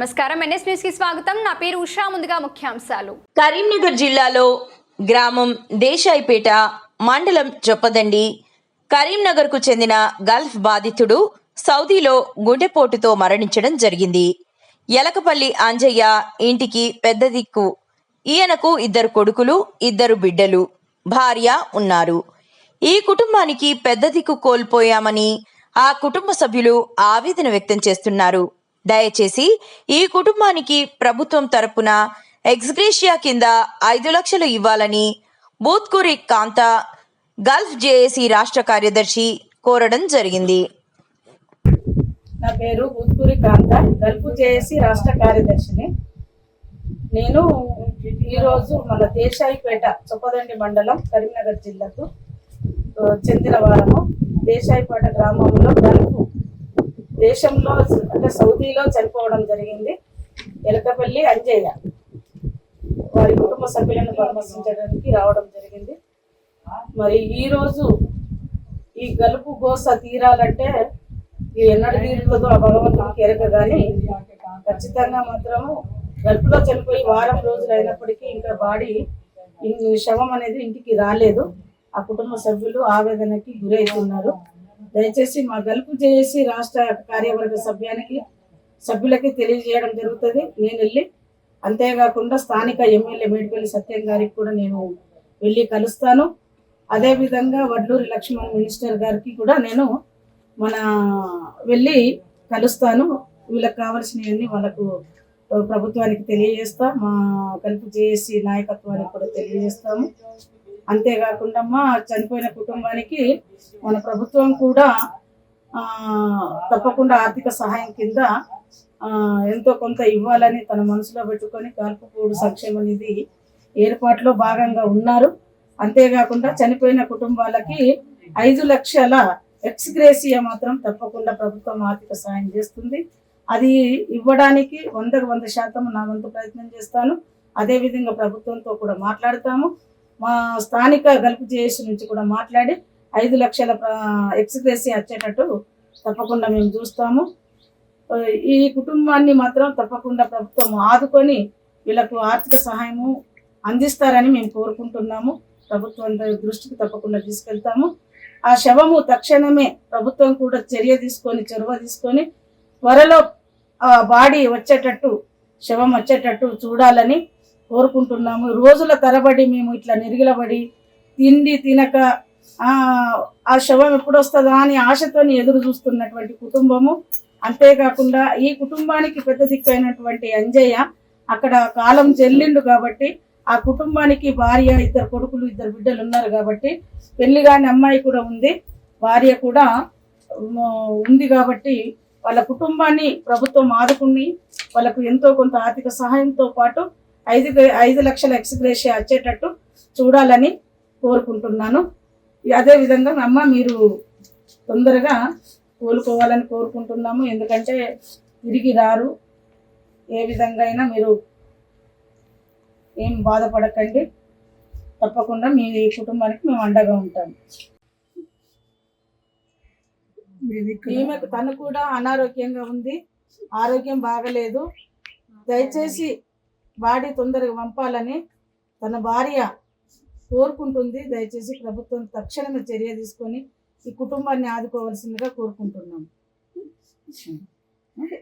నమస్కారం. ఎన్ఎస్ న్యూస్కి స్వాగతం. నా పేరు ఉషా. ముందుగా ముఖ్యాంశాలు. కరీంనగర్ జిల్లాలో గ్రామం దేశాయిపేట మండలం చొప్పదండి. కరీంనగర్కు చెందిన గల్ఫ్ బాధితుడు సౌదీలో గుండెపోటుతో మరణించడం జరిగింది. ఎలకపల్లి ఆంజయ్య ఇంటికి పెద్ద దిక్కు. ఈయనకు ఇద్దరు కొడుకులు ఇద్దరు బిడ్డలు భార్య ఉన్నారు. ఈ కుటుంబానికి పెద్ద దిక్కు కోల్పోయామని ఆ కుటుంబ సభ్యులు ఆవేదన వ్యక్తం చేస్తున్నారు. దయచేసి ఈ కుటుంబానికి ప్రభుత్వం తరపున ఎక్స్గ్రేషియా కింద ఐదు లక్షలు ఇవ్వాలని బూత్కూరి కాంత గల్ఫ్ జేఏసీ రాష్ట్ర కార్యదర్శి కోరడం జరిగింది. నా పేరు బూత్కూరి కాంత గల్ఫ్ జేఏసీ రాష్ట్ర కార్యదర్శిని. నేను ఈరోజు మన దేశాయిపేట చొప్పదండి మండలం కరీంనగర్ జిల్లాకు చెందిన వారము. దేశాయిపేట గ్రామంలో గల్ఫ్ దేశంలో అంటే సౌదీలో చనిపోవడం జరిగింది. ఎలకపల్లి అంజయ్య వారి కుటుంబ సభ్యులను పరామర్శించడానికి రావడం జరిగింది. మరి ఈరోజు ఈ గలుపు గోస తీరాలంటే ఇది ఎన్నడ తీరుతుందో ఆ భగవంతుడికి ఎరక కానీ ఖచ్చితంగా మాత్రము గలుపులో చనిపోయి వారం రోజులు అయినప్పటికీ ఇంకా బాడీ శవం అనేది ఇంటికి రాలేదు. ఆ కుటుంబ సభ్యులు ఆవేదనకి గురవుతున్నారు దయచేసి మా గలుపు చేసి రాష్ట్ర కార్యవర్గ సభ్యానికి సభ్యులకి తెలియజేయడం జరుగుతుంది. నేను వెళ్ళి అంతేకాకుండా స్థానిక ఎమ్మెల్యే మేడిపల్లి సత్యం గారికి కూడా నేను వెళ్ళి కలుస్తాను. అదేవిధంగా వడ్లూరి లక్ష్మణ్ మినిస్టర్ గారికి కూడా నేను మన వెళ్ళి కలుస్తాను. వీళ్ళకి కావాల్సినవన్నీ వాళ్ళకు ప్రభుత్వానికి తెలియజేస్తా మా కలుపు చేసి నాయకత్వానికి కూడా తెలియజేస్తాము. అంతేకాకుండా మా చనిపోయిన కుటుంబానికి మన ప్రభుత్వం కూడా తప్పకుండా ఆర్థిక సహాయం కింద ఎంతో కొంత ఇవ్వాలని తన మనసులో పెట్టుకొని కాల్పుకూడు సంక్షేమ నిధి ఏర్పాటులో భాగంగా ఉన్నారు. అంతేకాకుండా చనిపోయిన కుటుంబాలకి ఐదు లక్షల ఎక్స్గ్రేసియా మాత్రం తప్పకుండా ప్రభుత్వం ఆర్థిక సహాయం చేస్తుంది. అది ఇవ్వడానికి వందకు వంద శాతం నా వంతు ప్రయత్నం చేస్తాను. అదేవిధంగా ప్రభుత్వంతో కూడా మాట్లాడతాము. మా స్థానిక గల్ఫ్ జేఏసీ నుంచి కూడా మాట్లాడి ఐదు లక్షల ఎక్స్గ్రేసియా వచ్చేటట్టు తప్పకుండా మేము చూస్తాము. ఈ కుటుంబాన్ని మాత్రం తప్పకుండా ప్రభుత్వం ఆదుకొని వీళ్ళకు ఆర్థిక సహాయము అందిస్తారని మేము కోరుకుంటున్నాము. ప్రభుత్వం దృష్టికి తప్పకుండా తీసుకెళ్తాము. ఆ శవము తక్షణమే ప్రభుత్వం కూడా చర్య తీసుకొని చొరవ తీసుకొని త్వరలో ఆ బాడీ వచ్చేటట్టు శవం వచ్చేటట్టు చూడాలని కోరుకుంటున్నాము. రోజుల తరబడి మేము ఇట్లా నిరిగిలబడి తిండి తినక ఆ శవం ఎప్పుడు వస్తుందా అని ఆశతో ఎదురు చూస్తున్నటువంటి కుటుంబము. అంతేకాకుండా ఈ కుటుంబానికి పెద్ద దిక్కైనటువంటి అంజయ్య అక్కడ కాలం చెల్లిండు కాబట్టి ఆ కుటుంబానికి భార్య ఇద్దరు కొడుకులు ఇద్దరు బిడ్డలు ఉన్నారు కాబట్టి పెళ్ళి కాని అమ్మాయి కూడా ఉంది. భార్య కూడా ఉంది కాబట్టి వాళ్ళ కుటుంబాన్ని ప్రభుత్వం ఆదుకుని వాళ్ళకు ఎంతో కొంత ఆర్థిక సహాయంతో పాటు ఐదు ఐదు లక్షల ఎక్స్గ్రేషియా వచ్చేటట్టు చూడాలని కోరుకుంటున్నాను. అదే విధంగా అమ్మ మీరు తొందరగా కోలుకోవాలని కోరుకుంటున్నాము. ఎందుకంటే తిరిగి రారు. ఏ విధంగా అయినా మీరు ఏం బాధపడకండి. తప్పకుండా మీ కుటుంబానికి మేము అండగా ఉంటాము. ఈమెకు తను కూడా అనారోగ్యంగా ఉంది. ఆరోగ్యం బాగలేదు. దయచేసి బాడీ తొందరగా పంపాలని తన భార్య కోరుకుంటుంది. దయచేసి ప్రభుత్వం తక్షణమే చర్య తీసుకొని ఈ కుటుంబాన్ని ఆదుకోవాల్సిందిగా కోరుకుంటున్నాం.